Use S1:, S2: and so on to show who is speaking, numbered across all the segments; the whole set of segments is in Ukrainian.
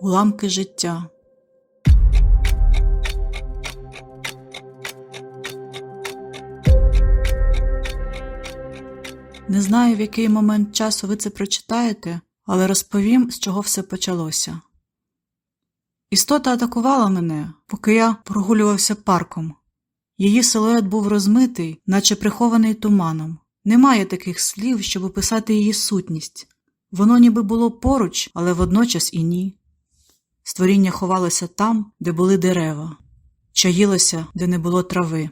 S1: Уламки життя. Не знаю, в який момент часу ви це прочитаєте, але розповім, з чого все почалося. Істота атакувала мене, поки я прогулювався парком. Її силует був розмитий, наче прихований туманом. Немає таких слів, щоб описати її сутність. Воно ніби було поруч, але водночас і ні. Створіння ховалося там, де були дерева, чаїлося, де не було трави.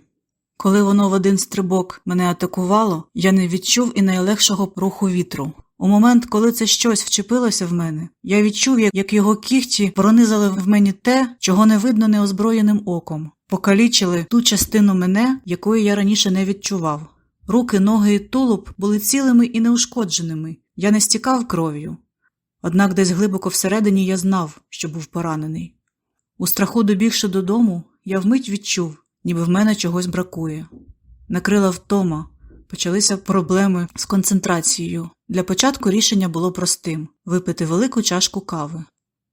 S1: Коли воно в один стрибок мене атакувало, я не відчув і найлегшого руху вітру. У момент, коли це щось вчепилося в мене, я відчув, як, його кігті пронизали в мені те, чого не видно неозброєним оком, покалічили ту частину мене, якої я раніше не відчував. Руки, ноги і тулуб були цілими і неушкодженими, я не стікав кров'ю. Однак десь глибоко всередині я знав, що був поранений. У страху добігши додому, я вмить відчув, ніби в мене чогось бракує. Накрила втома, почалися проблеми з концентрацією. Для початку рішення було простим випити велику чашку кави.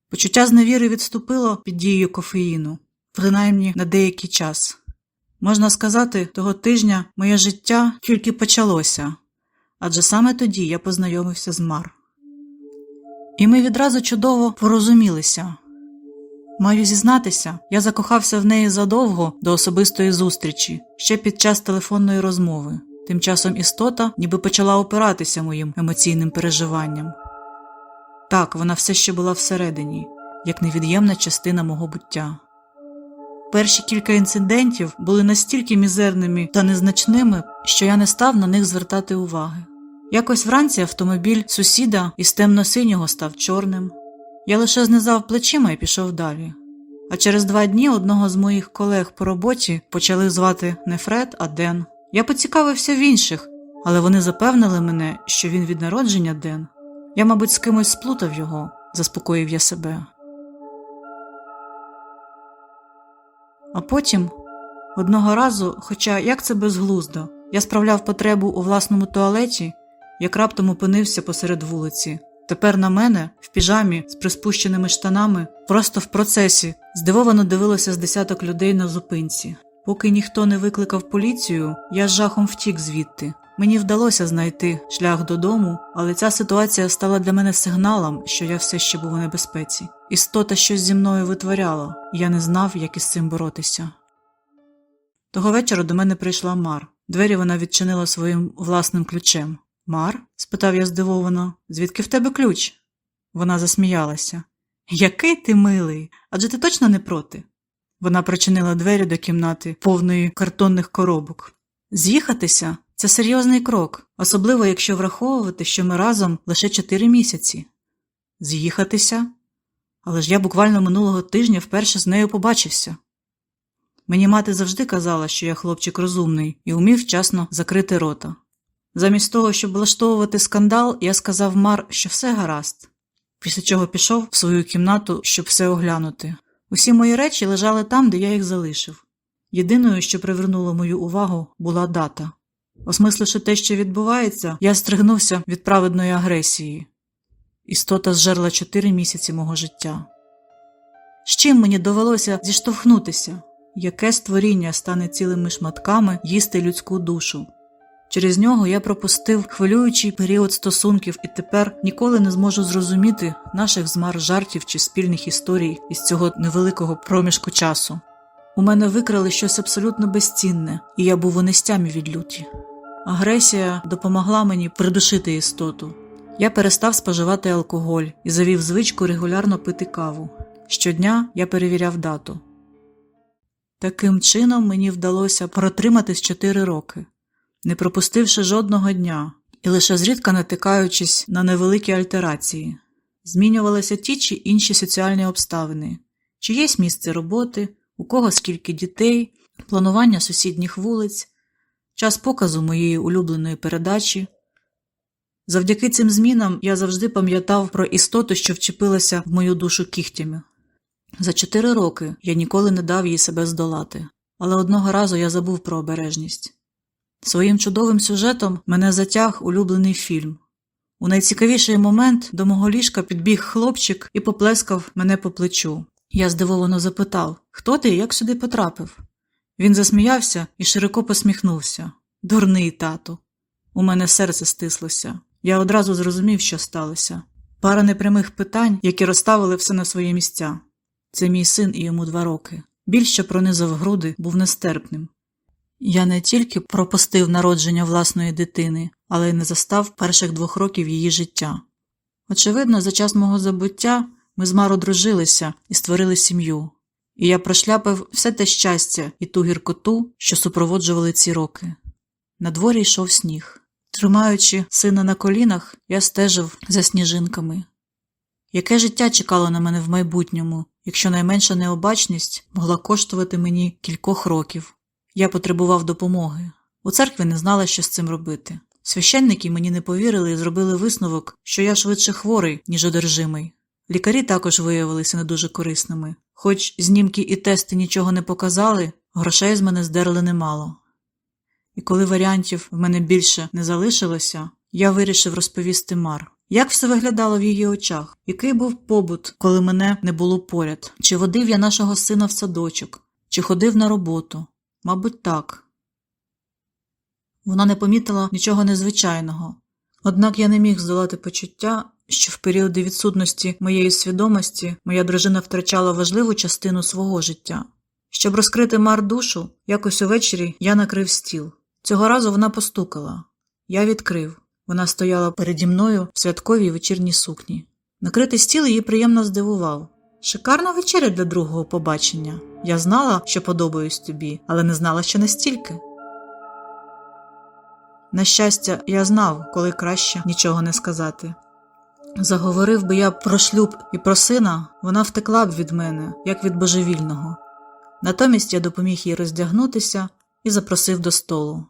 S1: Почуття зневіри відступило під дією кофеїну, принаймні на деякий час. Можна сказати, того тижня моє життя тільки почалося, адже саме тоді я познайомився з Мар. І ми відразу чудово порозумілися. Маю зізнатися, я закохався в неї задовго до особистої зустрічі, ще під час телефонної розмови. Тим часом істота ніби почала опиратися моїм емоційним переживанням. Так, вона все ще була всередині, як невід'ємна частина мого буття. Перші кілька інцидентів були настільки мізерними та незначними, що я не став на них звертати уваги. Якось вранці автомобіль сусіда із темно-синього став чорним. Я лише знизав плечима і пішов далі. А через два дні одного з моїх колег по роботі почали звати не Фред, а Ден. Я поцікавився в інших, але вони запевнили мене, що він від народження Ден. Я, мабуть, з кимось сплутав його, заспокоїв я себе. А потім, одного разу, хоча як це безглуздо, я справляв потребу у власному туалеті, як раптом опинився посеред вулиці. Тепер на мене, в піжамі з приспущеними штанами, просто в процесі, здивовано дивилося з десяток людей на зупинці. Поки ніхто не викликав поліцію, я з жахом втік звідти. Мені вдалося знайти шлях додому, але ця ситуація стала для мене сигналом, що я все ще був у небезпеці. Істота щось зі мною витворяла, і я не знав, як із цим боротися. Того вечора до мене прийшла Мар. Двері вона відчинила своїм власним ключем. Мар? спитав я здивовано, звідки в тебе ключ? Вона засміялася. Який ти милий, адже ти точно не проти? Вона причинила двері до кімнати, повної картонних коробок. З'їхатися це серйозний крок, особливо якщо враховувати, що ми разом лише чотири місяці. З'їхатися? Але ж я буквально минулого тижня вперше з нею побачився. Мені мати завжди казала, що я хлопчик розумний і умів вчасно закрити рота. Замість того, щоб влаштовувати скандал, я сказав Мар, що все гаразд, після чого пішов в свою кімнату, щоб все оглянути. Усі мої речі лежали там, де я їх залишив. Єдиною, що привернуло мою увагу, була дата. Осмисливши те, що відбувається, я стригнувся від праведної агресії. Істота зжерла чотири місяці мого життя. З чим мені довелося зіштовхнутися? Яке створіння стане цілими шматками їсти людську душу? Через нього я пропустив хвилюючий період стосунків і тепер ніколи не зможу зрозуміти наших змар жартів чи спільних історій із цього невеликого проміжку часу. У мене викрали щось абсолютно безцінне, і я був у нестямі від люті. Агресія допомогла мені придушити істоту. Я перестав споживати алкоголь і завів звичку регулярно пити каву. Щодня я перевіряв дату. Таким чином мені вдалося протриматись чотири роки не пропустивши жодного дня і лише зрідка натикаючись на невеликі альтерації, змінювалися ті чи інші соціальні обставини, чиєсь місце роботи, у кого скільки дітей, планування сусідніх вулиць, час показу моєї улюбленої передачі. Завдяки цим змінам я завжди пам'ятав про істоту, що вчепилася в мою душу кігтями. За чотири роки я ніколи не дав їй себе здолати, але одного разу я забув про обережність. Своїм чудовим сюжетом мене затяг улюблений фільм. У найцікавіший момент до мого ліжка підбіг хлопчик і поплескав мене по плечу. Я здивовано запитав Хто ти і як сюди потрапив? Він засміявся і широко посміхнувся. Дурний тату. У мене серце стислося. Я одразу зрозумів, що сталося. Пара непрямих питань, які розставили все на свої місця. Це мій син і йому два роки. Біль, що пронизав груди, був нестерпним. Я не тільки пропустив народження власної дитини, але й не застав перших двох років її життя. Очевидно, за час мого забуття ми з Маро дружилися і створили сім'ю, і я прошляпив все те щастя і ту гіркоту, що супроводжували ці роки. На дворі йшов сніг. Тримаючи сина на колінах, я стежив за сніжинками. Яке життя чекало на мене в майбутньому, якщо найменша необачність могла коштувати мені кількох років? Я потребував допомоги. У церкві не знала, що з цим робити. Священники мені не повірили і зробили висновок, що я швидше хворий, ніж одержимий. Лікарі також виявилися не дуже корисними. Хоч знімки і тести нічого не показали, грошей з мене здерли немало. І коли варіантів в мене більше не залишилося, я вирішив розповісти Мар. Як все виглядало в її очах? Який був побут, коли мене не було поряд? Чи водив я нашого сина в садочок, чи ходив на роботу? Мабуть, так. Вона не помітила нічого незвичайного. Однак я не міг здолати почуття, що в періоди відсутності моєї свідомості моя дружина втрачала важливу частину свого життя. Щоб розкрити мар душу, якось увечері я накрив стіл. Цього разу вона постукала. Я відкрив. Вона стояла переді мною в святковій вечірній сукні. Накритий стіл її приємно здивував. Шикарна вечеря для другого побачення. Я знала, що подобаюсь тобі, але не знала, що настільки. На щастя, я знав, коли краще нічого не сказати. Заговорив би я про шлюб і про сина, вона втекла б від мене, як від божевільного. Натомість я допоміг їй роздягнутися і запросив до столу.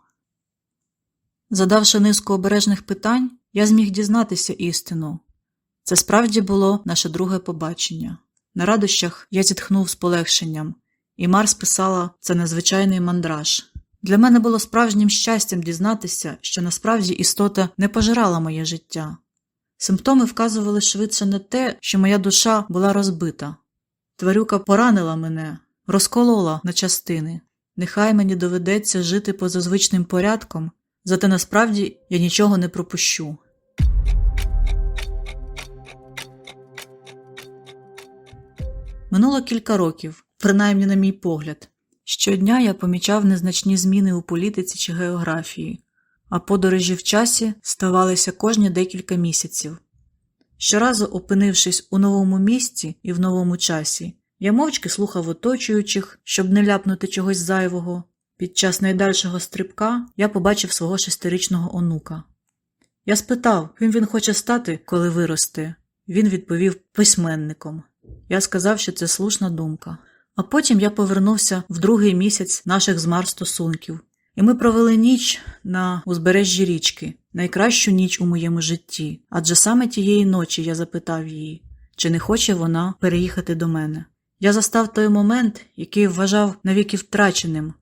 S1: Задавши низку обережних питань, я зміг дізнатися істину. Це справді було наше друге побачення. На радощах я зітхнув з полегшенням, і Марс писала це незвичайний мандраж. Для мене було справжнім щастям дізнатися, що насправді істота не пожирала моє життя. Симптоми вказували швидше на те, що моя душа була розбита. Тварюка поранила мене, розколола на частини. Нехай мені доведеться жити поза звичним порядком, зате насправді я нічого не пропущу. Минуло кілька років, принаймні на мій погляд. Щодня я помічав незначні зміни у політиці чи географії, а подорожі в часі ставалися кожні декілька місяців. Щоразу, опинившись у новому місці і в новому часі, я мовчки слухав оточуючих, щоб не ляпнути чогось зайвого. Під час найдальшого стрибка я побачив свого шестирічного онука. Я спитав, ким він хоче стати, коли виросте. Він відповів письменником. Я сказав, що це слушна думка. А потім я повернувся в другий місяць наших з Мар стосунків, і ми провели ніч на узбережжі річки, найкращу ніч у моєму житті. Адже саме тієї ночі я запитав її, чи не хоче вона переїхати до мене. Я застав той момент, який вважав навіки втраченим.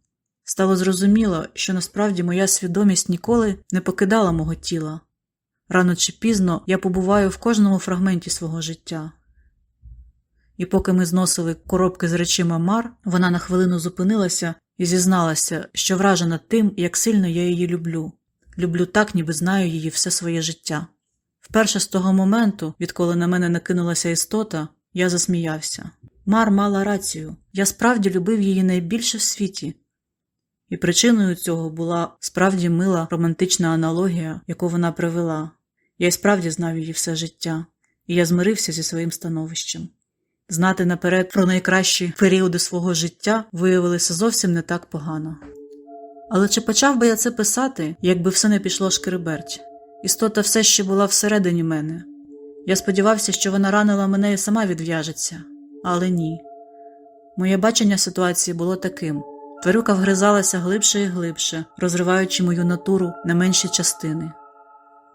S1: Стало зрозуміло, що насправді моя свідомість ніколи не покидала мого тіла. Рано чи пізно я побуваю в кожному фрагменті свого життя. І поки ми зносили коробки з речима Мар, вона на хвилину зупинилася і зізналася, що вражена тим, як сильно я її люблю. Люблю так, ніби знаю її все своє життя. Вперше з того моменту, відколи на мене накинулася істота, я засміявся. Мар мала рацію, я справді любив її найбільше в світі. І причиною цього була справді мила романтична аналогія, яку вона привела. Я й справді знав її все життя, і я змирився зі своїм становищем. Знати наперед про найкращі періоди свого життя виявилося зовсім не так погано. Але чи почав би я це писати, якби все не пішло шкереберть? Істота все ще була всередині мене. Я сподівався, що вона ранила мене і сама відв'яжеться, але ні. Моє бачення ситуації було таким тварюка вгризалася глибше і глибше, розриваючи мою натуру на менші частини.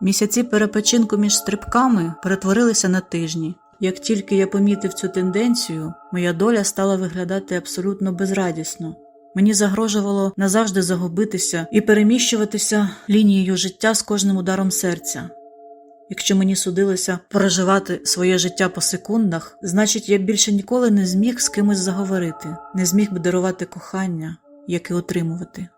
S1: Місяці перепочинку між стрибками перетворилися на тижні. Як тільки я помітив цю тенденцію, моя доля стала виглядати абсолютно безрадісно. Мені загрожувало назавжди загубитися і переміщуватися лінією життя з кожним ударом серця. Якщо мені судилося проживати своє життя по секундах, значить я більше ніколи не зміг з кимось заговорити, не зміг би дарувати кохання, яке отримувати.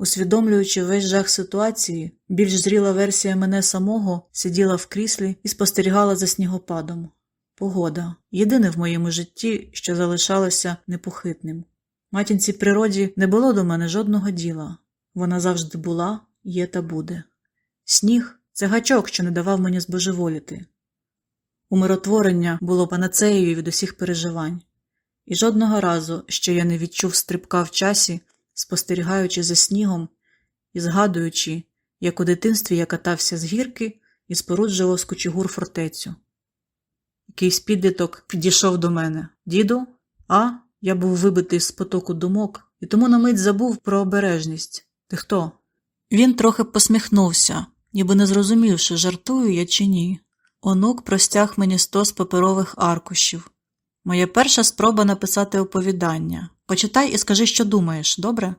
S1: Усвідомлюючи весь жах ситуації, більш зріла версія мене самого сиділа в кріслі і спостерігала за снігопадом. Погода єдине в моєму житті, що залишалося непохитним. Матінці природі не було до мене жодного діла. Вона завжди була, є та буде. Сніг це гачок, що не давав мені збожеволіти. Умиротворення було панацеєю від усіх переживань, і жодного разу ще я не відчув стрибка в часі, спостерігаючи за снігом і згадуючи, як у дитинстві я катався з гірки і споруджував з кучугур фортецю. Якийсь підліток підійшов до мене. Діду, а я був вибитий з потоку думок і тому на мить забув про обережність. Ти хто? Він трохи посміхнувся, ніби не зрозумівши, жартую я чи ні. Онук простяг мені стос паперових аркушів. Моя перша спроба написати оповідання. Почитай і скажи, що думаєш, добре?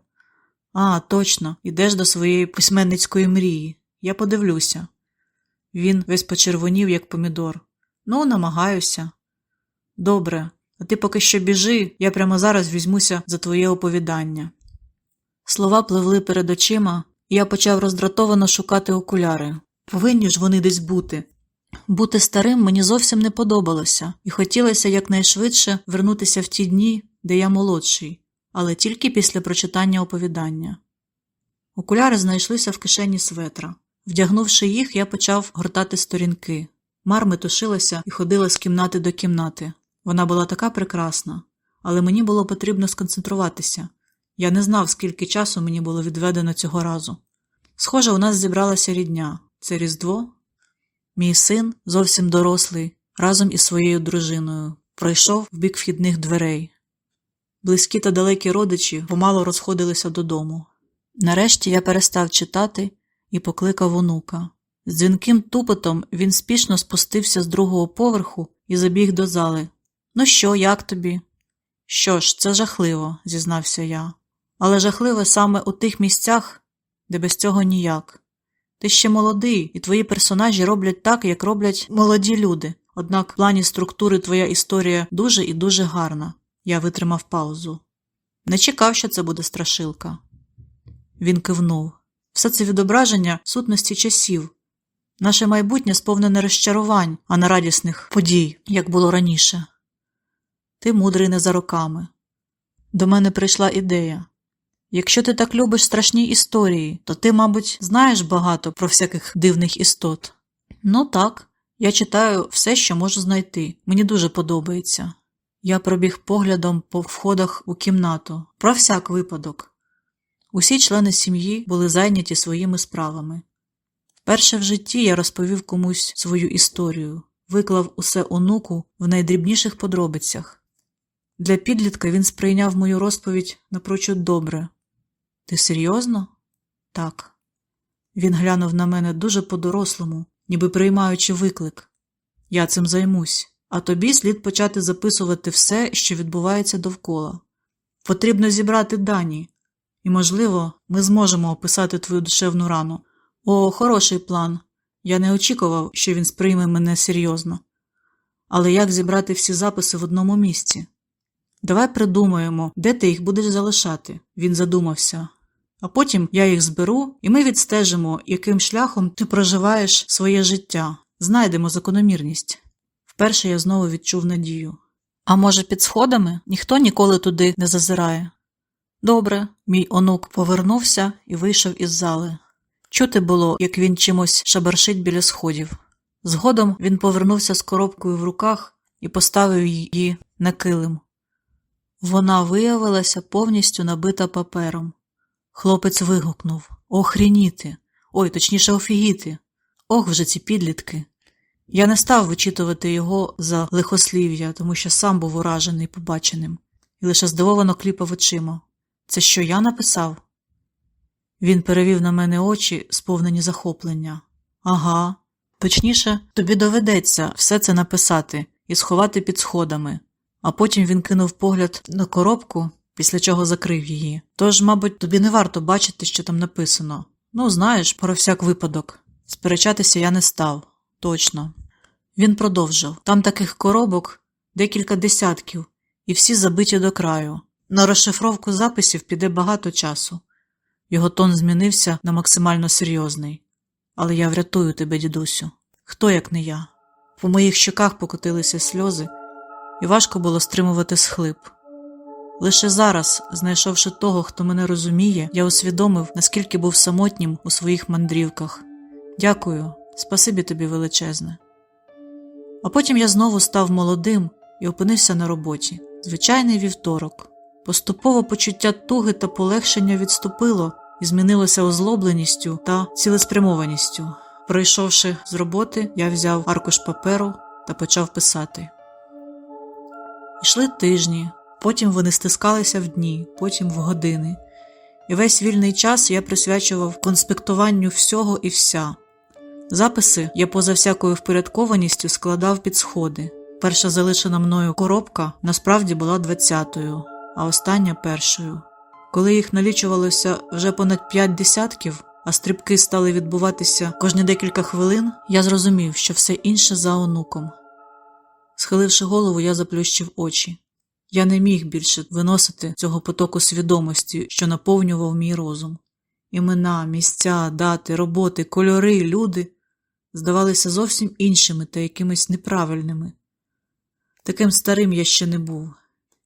S1: А, точно, ідеш до своєї письменницької мрії. Я подивлюся. Він весь почервонів, як помідор. Ну, намагаюся. Добре, а ти поки що біжи, я прямо зараз візьмуся за твоє оповідання. Слова пливли перед очима, і я почав роздратовано шукати окуляри. Повинні ж вони десь бути. Бути старим мені зовсім не подобалося, і хотілося якнайшвидше вернутися в ті дні, де я молодший, але тільки після прочитання оповідання. Окуляри знайшлися в кишені светра. Вдягнувши їх, я почав гортати сторінки. Мар метушилася і ходила з кімнати до кімнати. Вона була така прекрасна, але мені було потрібно сконцентруватися. Я не знав, скільки часу мені було відведено цього разу. Схоже, у нас зібралася рідня це Різдво. Мій син, зовсім дорослий, разом із своєю дружиною, пройшов в бік вхідних дверей. Близькі та далекі родичі помало розходилися додому. Нарешті я перестав читати і покликав онука. З дзвінким тупотом він спішно спустився з другого поверху і забіг до зали. Ну що, як тобі? Що ж, це жахливо, зізнався я. Але жахливо саме у тих місцях, де без цього ніяк. Ти ще молодий, і твої персонажі роблять так, як роблять молоді люди. Однак в плані структури твоя історія дуже і дуже гарна. Я витримав паузу. Не чекав, що це буде страшилка. Він кивнув. Все це відображення сутності часів. Наше майбутнє сповнене розчарувань, а не радісних подій, як було раніше. Ти мудрий не за роками. До мене прийшла ідея. Якщо ти так любиш страшні історії, то ти, мабуть, знаєш багато про всяких дивних істот. Ну так, я читаю все, що можу знайти. Мені дуже подобається. Я пробіг поглядом по входах у кімнату, про всяк випадок. Усі члени сім'ї були зайняті своїми справами. Перше в житті я розповів комусь свою історію, виклав усе онуку в найдрібніших подробицях. Для підлітка він сприйняв мою розповідь напрочуд добре. Ти серйозно? Так. Він глянув на мене дуже по-дорослому, ніби приймаючи виклик. Я цим займусь, а тобі слід почати записувати все, що відбувається довкола. Потрібно зібрати дані, і, можливо, ми зможемо описати твою душевну рану. О, хороший план. Я не очікував, що він сприйме мене серйозно. Але як зібрати всі записи в одному місці? Давай придумаємо, де ти їх будеш залишати. Він задумався. А потім я їх зберу, і ми відстежимо, яким шляхом ти проживаєш своє життя, знайдемо закономірність. Вперше я знову відчув надію. А може, під сходами ніхто ніколи туди не зазирає. Добре, мій онук повернувся і вийшов із зали. Чути було, як він чимось шабаршить біля сходів. Згодом він повернувся з коробкою в руках і поставив її на килим. Вона виявилася повністю набита папером. Хлопець вигукнув Охрініти! Ой, точніше, офігіти! Ох вже ці підлітки! Я не став вичитувати його за лихослів'я, тому що сам був уражений побаченим, і лише здивовано кліпав очима. Це що я написав? Він перевів на мене очі, сповнені захоплення. Ага, точніше, тобі доведеться все це написати і сховати під сходами. А потім він кинув погляд на коробку, після чого закрив її. Тож, мабуть, тобі не варто бачити, що там написано. Ну, знаєш, про всяк випадок. Сперечатися я не став, точно. Він продовжив там таких коробок декілька десятків, і всі забиті до краю. На розшифровку записів піде багато часу. Його тон змінився на максимально серйозний. Але я врятую тебе, дідусю. Хто як не я? По моїх щоках покотилися сльози, і важко було стримувати схлип. Лише зараз, знайшовши того, хто мене розуміє, я усвідомив, наскільки був самотнім у своїх мандрівках. Дякую, спасибі тобі величезне. А потім я знову став молодим і опинився на роботі. Звичайний вівторок. Поступово почуття туги та полегшення відступило і змінилося озлобленістю та цілеспрямованістю. Прийшовши з роботи, я взяв аркуш паперу та почав писати. Йшли тижні, потім вони стискалися в дні, потім в години. І весь вільний час я присвячував конспектуванню всього і вся. Записи я поза всякою впорядкованістю складав під сходи. Перша залишена мною коробка насправді була двадцятою, а остання першою. Коли їх налічувалося вже понад п'ять десятків, а стрибки стали відбуватися кожні декілька хвилин, я зрозумів, що все інше за онуком. Схиливши голову, я заплющив очі. Я не міг більше виносити цього потоку свідомості, що наповнював мій розум. Імена, місця, дати, роботи, кольори, люди здавалися зовсім іншими та якимись неправильними. Таким старим я ще не був.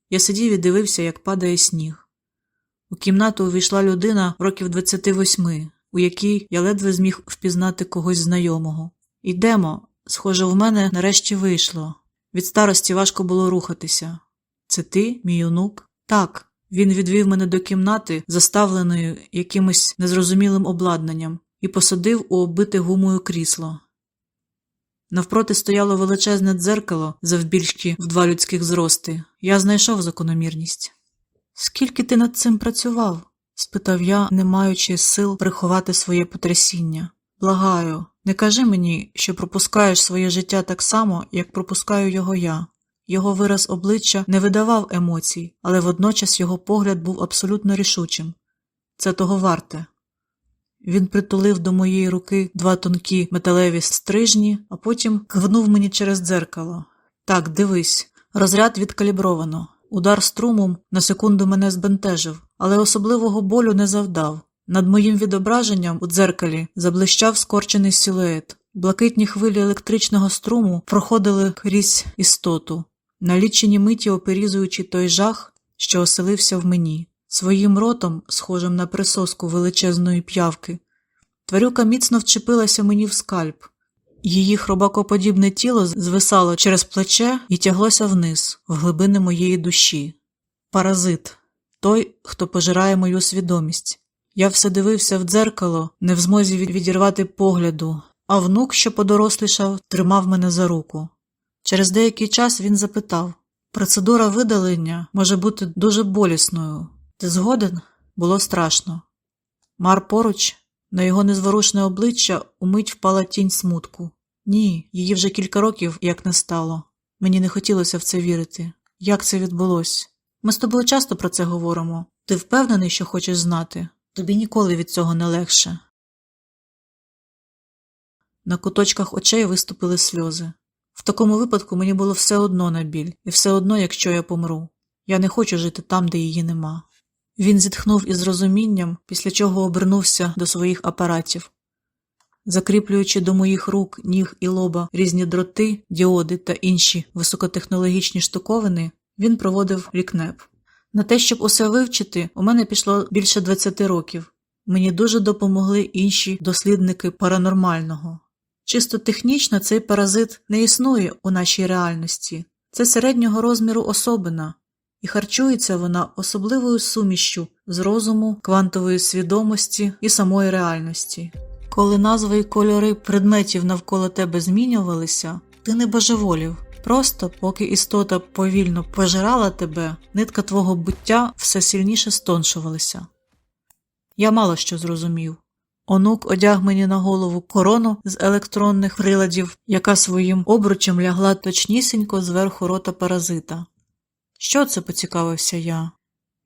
S1: Я сидів і дивився, як падає сніг. У кімнату увійшла людина років 28, у якій я ледве зміг впізнати когось знайомого. Йдемо, схоже, в мене нарешті вийшло. Від старості важко було рухатися. Це ти, мій онук? Так. Він відвів мене до кімнати, заставленої якимось незрозумілим обладнанням, і посадив у оббите гумою крісло. Навпроти стояло величезне дзеркало завбільшки в два людських зрости. Я знайшов закономірність. Скільки ти над цим працював? спитав я, не маючи сил приховати своє потрясіння. Благаю, не кажи мені, що пропускаєш своє життя так само, як пропускаю його я. Його вираз обличчя не видавав емоцій, але водночас його погляд був абсолютно рішучим. Це того варте. Він притулив до моєї руки два тонкі металеві стрижні, а потім квнув мені через дзеркало. Так, дивись, розряд відкалібровано. Удар струмом на секунду мене збентежив, але особливого болю не завдав. Над моїм відображенням у дзеркалі заблищав скорчений силует. Блакитні хвилі електричного струму проходили крізь істоту, на лічені миті оперізуючи той жах, що оселився в мені. Своїм ротом, схожим на присоску величезної п'явки, тварюка міцно вчепилася мені в скальп. Її хробакоподібне тіло звисало через плече і тяглося вниз, в глибини моєї душі. Паразит той, хто пожирає мою свідомість. Я все дивився в дзеркало, не в змозі відірвати погляду, а внук, що подорослішав, тримав мене за руку. Через деякий час він запитав процедура видалення може бути дуже болісною. Ти згоден? Було страшно. Мар поруч, на його незворушне обличчя умить впала тінь смутку. Ні, її вже кілька років як не стало. Мені не хотілося в це вірити. Як це відбулося? Ми з тобою часто про це говоримо. Ти впевнений, що хочеш знати? Тобі ніколи від цього не легше. На куточках очей виступили сльози. В такому випадку мені було все одно на біль, і все одно, якщо я помру. Я не хочу жити там, де її нема. Він зітхнув із розумінням, після чого обернувся до своїх апаратів. Закріплюючи до моїх рук, ніг і лоба різні дроти, діоди та інші високотехнологічні штуковини, він проводив лікнеп. На те, щоб усе вивчити, у мене пішло більше 20 років. Мені дуже допомогли інші дослідники паранормального. Чисто технічно цей паразит не існує у нашій реальності. Це середнього розміру особина, і харчується вона особливою сумішчю з розуму, квантової свідомості і самої реальності. Коли назви і кольори предметів навколо тебе змінювалися, ти не божеволів. Просто, поки істота повільно пожирала тебе, нитка твого буття все сильніше стоншувалася. Я мало що зрозумів. Онук одяг мені на голову корону з електронних приладів, яка своїм обручем лягла точнісінько зверху рота паразита. Що це? поцікавився я.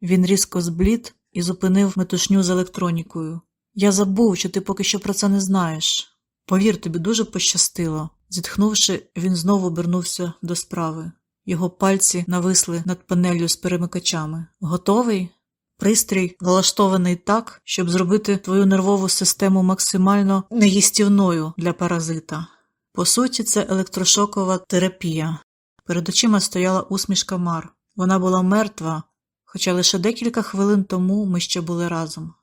S1: Він різко зблід і зупинив метушню з електронікою. Я забув, що ти поки що про це не знаєш. Повір, тобі дуже пощастило. Зітхнувши, він знову обернувся до справи. Його пальці нависли над панелью з перемикачами. Готовий? Пристрій налаштований так, щоб зробити твою нервову систему максимально неїстівною для паразита. По суті, це електрошокова терапія. Перед очима стояла усмішка Мар. Вона була мертва, хоча лише декілька хвилин тому ми ще були разом.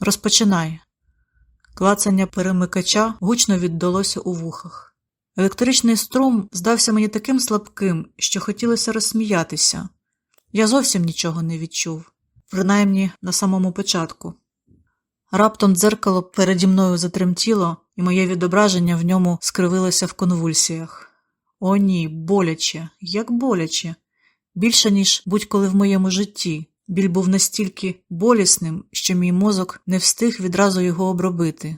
S1: Розпочинай. Клацання перемикача гучно віддалося у вухах. Електричний струм здався мені таким слабким, що хотілося розсміятися. Я зовсім нічого не відчув, принаймні на самому початку. Раптом дзеркало переді мною затремтіло, і моє відображення в ньому скривилося в конвульсіях. О, ні, боляче, як боляче. Більше, ніж будь-коли в моєму житті. Біль був настільки болісним, що мій мозок не встиг відразу його обробити.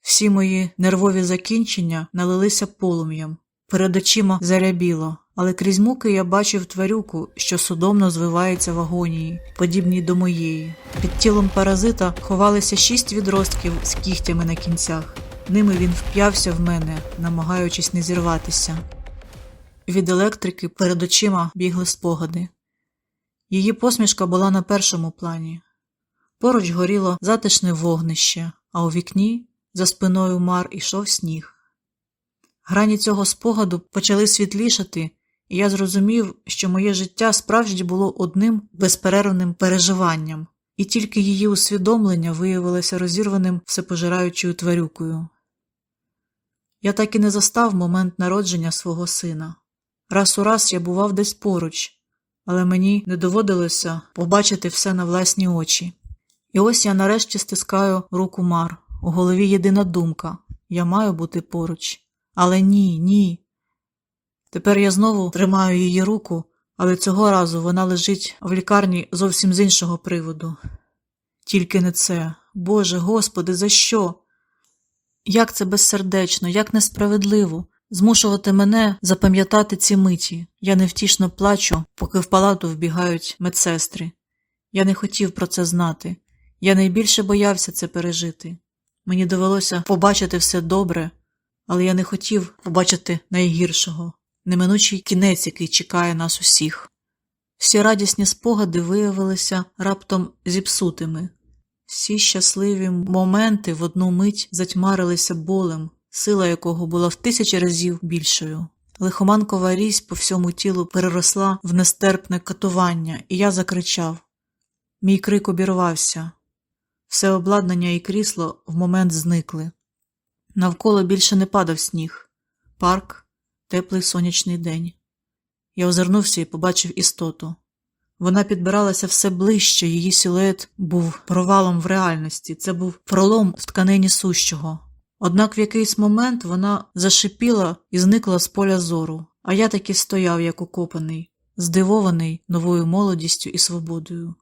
S1: Всі мої нервові закінчення налилися полум'ям. Перед очима зарябіло, але крізь муки я бачив тварюку, що судомно звивається в агонії, подібній до моєї. Під тілом паразита ховалися шість відростків з кігтями на кінцях. Ними він вп'явся в мене, намагаючись не зірватися. Від електрики перед очима бігли спогади. Її посмішка була на першому плані. Поруч горіло затишне вогнище, а у вікні за спиною мар ішов сніг. Грані цього спогаду почали світлішати, і я зрозумів, що моє життя справді було одним безперервним переживанням, і тільки її усвідомлення виявилося розірваним всепожираючою тварюкою. Я так і не застав момент народження свого сина. Раз у раз я бував десь поруч, але мені не доводилося побачити все на власні очі. І ось я нарешті стискаю руку Мар. У голові єдина думка я маю бути поруч. Але ні, ні. Тепер я знову тримаю її руку, але цього разу вона лежить в лікарні зовсім з іншого приводу. Тільки не це. Боже, Господи, за що? Як це безсердечно, як несправедливо змушувати мене запам'ятати ці миті. Я невтішно плачу, поки в палату вбігають медсестри. Я не хотів про це знати. Я найбільше боявся це пережити. Мені довелося побачити все добре, але я не хотів побачити найгіршого, неминучий кінець, який чекає нас усіх. Всі радісні спогади виявилися раптом зіпсутими. Всі щасливі моменти в одну мить затьмарилися болем, сила якого була в тисячі разів більшою. Лихоманкова різь по всьому тілу переросла в нестерпне катування, і я закричав. Мій крик обірвався. Все обладнання і крісло в момент зникли. Навколо більше не падав сніг. Парк, теплий сонячний день. Я озирнувся і побачив істоту. Вона підбиралася все ближче, її силует був провалом в реальності, це був пролом в тканині сущого. Однак в якийсь момент вона зашипіла і зникла з поля зору, а я таки стояв, як укопаний, здивований новою молодістю і свободою.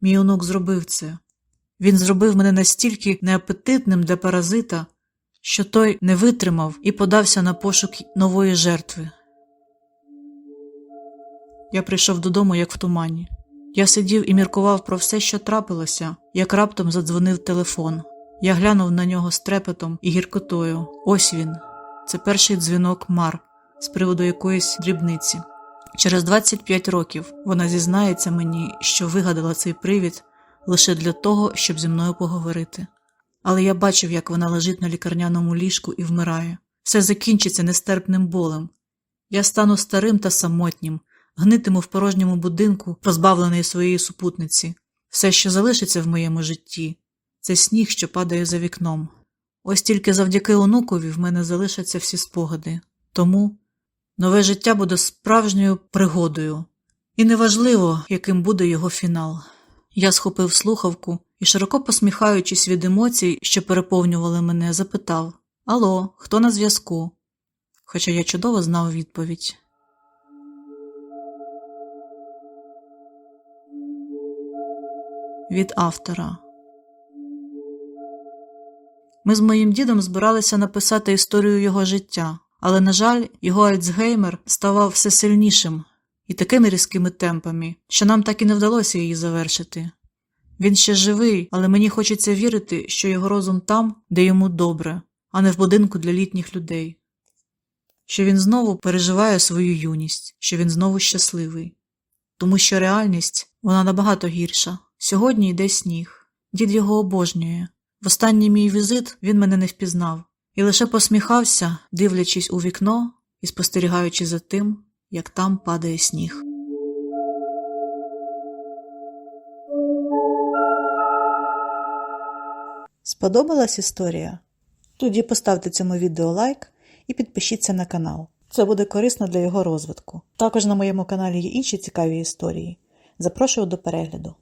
S1: Мій онук зробив це. Він зробив мене настільки неапетитним для паразита, що той не витримав і подався на пошук нової жертви. Я прийшов додому, як в тумані. Я сидів і міркував про все, що трапилося, як раптом задзвонив телефон. Я глянув на нього з трепетом і гіркотою. Ось він. Це перший дзвінок Мар з приводу якоїсь дрібниці. Через 25 років вона зізнається мені, що вигадала цей привід лише для того, щоб зі мною поговорити. Але я бачив, як вона лежить на лікарняному ліжку і вмирає. Все закінчиться нестерпним болем. Я стану старим та самотнім, гнитиму в порожньому будинку, позбавлений своєї супутниці. Все, що залишиться в моєму житті, це сніг, що падає за вікном. Ось тільки завдяки онукові в мене залишаться всі спогади. Тому нове життя буде справжньою пригодою, і неважливо, яким буде його фінал. Я схопив слухавку і, широко посміхаючись від емоцій, що переповнювали мене, запитав Ало, хто на зв'язку? Хоча я чудово знав відповідь. Від автора Ми з моїм дідом збиралися написати історію його життя, але, на жаль, його Альцгеймер ставав все сильнішим і такими різкими темпами, що нам так і не вдалося її завершити. Він ще живий, але мені хочеться вірити, що його розум там, де йому добре, а не в будинку для літніх людей. Що він знову переживає свою юність, що він знову щасливий. Тому що реальність вона набагато гірша. Сьогодні йде сніг. Дід його обожнює. В останній мій візит він мене не впізнав і лише посміхався, дивлячись у вікно і спостерігаючи за тим, як там падає сніг.
S2: Сподобалась історія? Тоді поставте цьому відео лайк і підпишіться на канал. Це буде корисно для його розвитку. Також на моєму каналі є інші цікаві історії. Запрошую до перегляду.